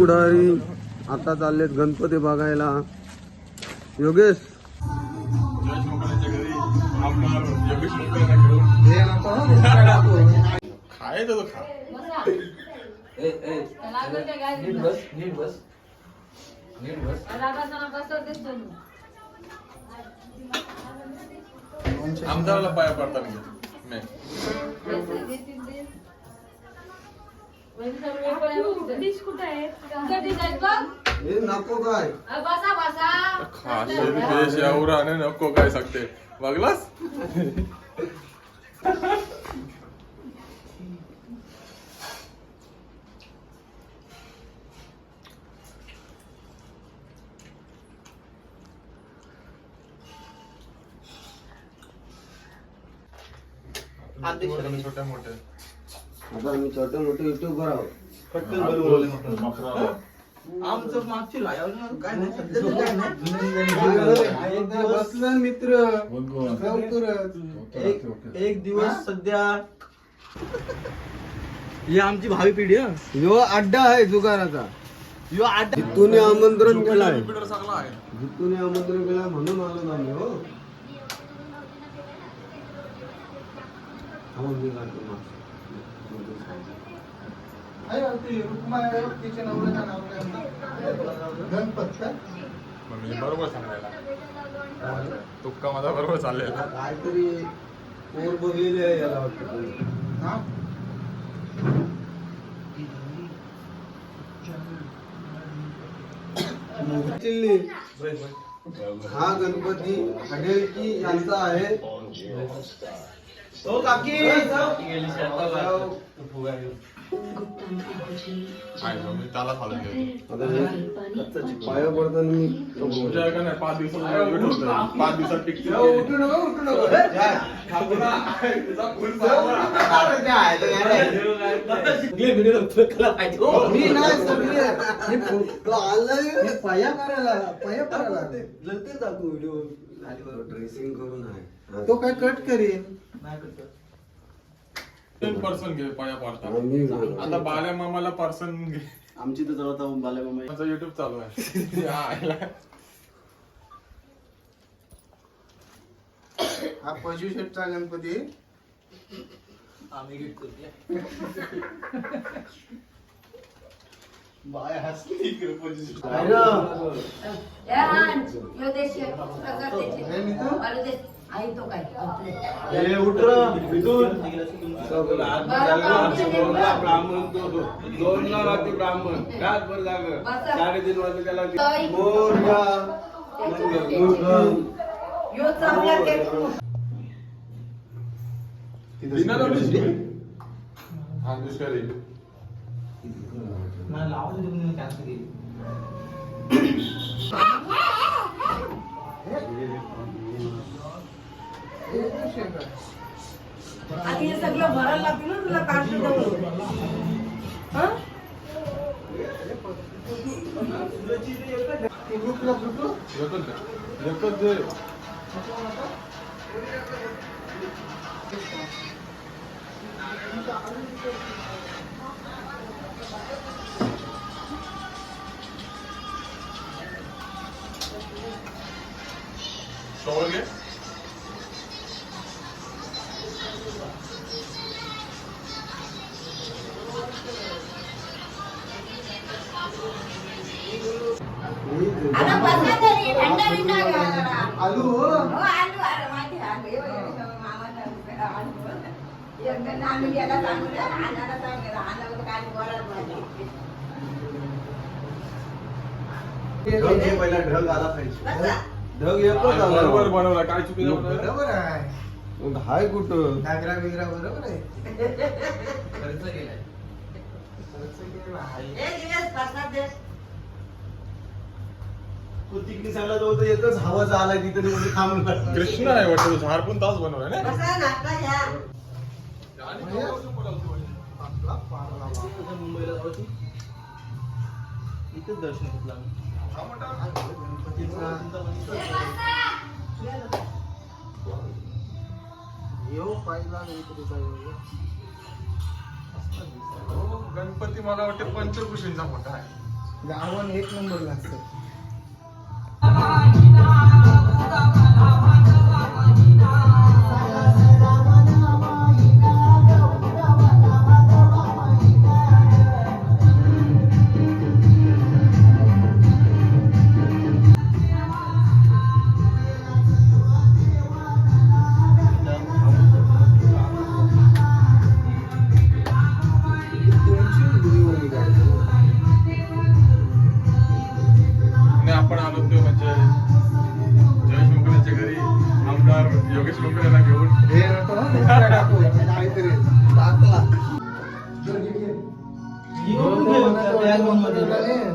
पुढारी आता चाललेत गणपती बघायला. योगेश? खायचं तो खा. नीट बस नीट बस. नीट बस. आमदाराला पाया पडता मी. नाही. हे नको काय. खासे एवढा नको काय सांगते. बघलास? छोट्या मोठे. आता आम्ही छोटे मोठे युट्यूबर आहोत. आमचं मागची लायावर काय नाही सध्या तर काय नाही. एकदा बसला मित्र. लवकरच. एक एक दिवस सध्या ही आमची भावी पिढी हं. यो अड्डा आहे जुगाराचा. यो आठ जितून आमंत्रण केलाय. कम्प्युटर चांगला आहे. जितून आमंत्रण केलाय म्हणून आलो आम्ही हो. मी मी बरोबर सांगायला. तुक्का माझा बरोबर चाललेला. काहीतरी पोर बघलेली आहे याला वाटतं. चिल्ली हा गणपती हडेलकी यांचा आहे. तो काकी. मी त्याला चालत गेलो आता हे पाया पडताना मी तुमच्या का नाही पाच दिवसात पाच दिवसात टिकते उठू नको उठू नको. मी नाही हे फो- आलंय. हे पाया करायला पाया करायला नंतर दाखवू व्हिडिओ ड्रेसिंग करून आहे. तो काय कट करीन? पर्सन घे पाया पाडता आता बाल्या मामाला पर्सन घे. आमची तर जवळ जाऊन बाले मामा माझा युट्यूब चालू आहे. हा. हा पशु शेटचा गणपती. आम्ही गिफ्ट करते बाय हसली तो काय? ब्राह्मण तो दोन ला राहते ब्राह्मण. रातभर जाग. साडेतीन वाजता त्याला ना दुसरी? मला लावलं तुम्ही कॅन्सल केली आता हे सगळं भरायला लागतं ना तुला कार्ड जवळ हं? एकच दे. मामाचं आलू. एकदा आम्ही गेला चांगलं, आणायला चांगलं, आणायला काय बोलायला पाहिजे. पहिला ढग आला पाहिजे. ढग एकच बरोबर बनवला. काय चुकीचं बनवलं? बरोबर आहे. मग हाय कुठं? डागरा बिगरा बरोबर आहे. खर्च केलाय. एक दिवस प्रसाद दे. तिकडे सांगला तो तर एकच हवाचा आला तिथे तो म्हणजे थांबला कृष्ण आहे वाटतं तो झाड पण तास बनवलाय ना बसा, नाश्ता घ्या. मुंबईला जाऊ इथेच दर्शन घेतलं आम्ही. येऊ पाहिला गणपती मला वाटतं पंचकृषींचा मोठा आहे. गावन एक नंबर लागतं. आलो ते म्हणजे जयेश मुकड्यांच्या घरी आमदार योगेश मुकडे यांना घेऊन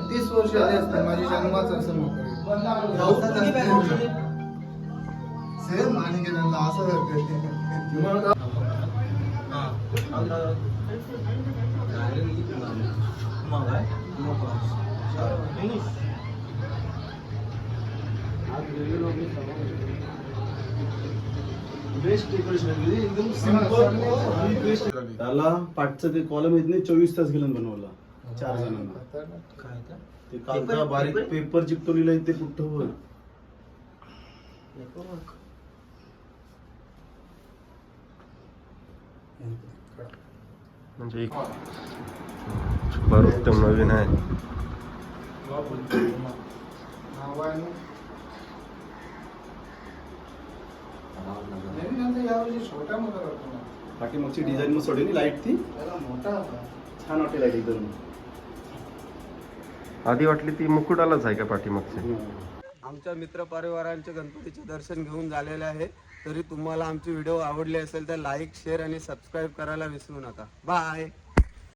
तीस वर्ष झाली असतात माझी जन्माचं असं सेम मानिके त्यांना असं करते त्याला पाठचं ते कॉलम येत नाही चोवीस तास गेलं बनवला. चार जणांना. ते कागदा बारीक पेपर चिकटवलेला ते कुठं होय म्हणजे एक उत्तम नवीन आहे. छोटा मोठा करतो ना पाठीमागची डिझाईन मग सोडली लाइट ती? त्याला मोठा होता. छान वाटते लाइट एकदम. आधी वाटली ती मुकुटालाच आहे का पाठीमागची? आमच्या मित्र परिवारांचे गणपतीचे दर्शन घेऊन झालेले आहे. तरी तुम्हाला आमची व्हिडिओ आवडली असेल तर लाईक शेअर आणि सबस्क्राईब करायला विसरू नका. बाय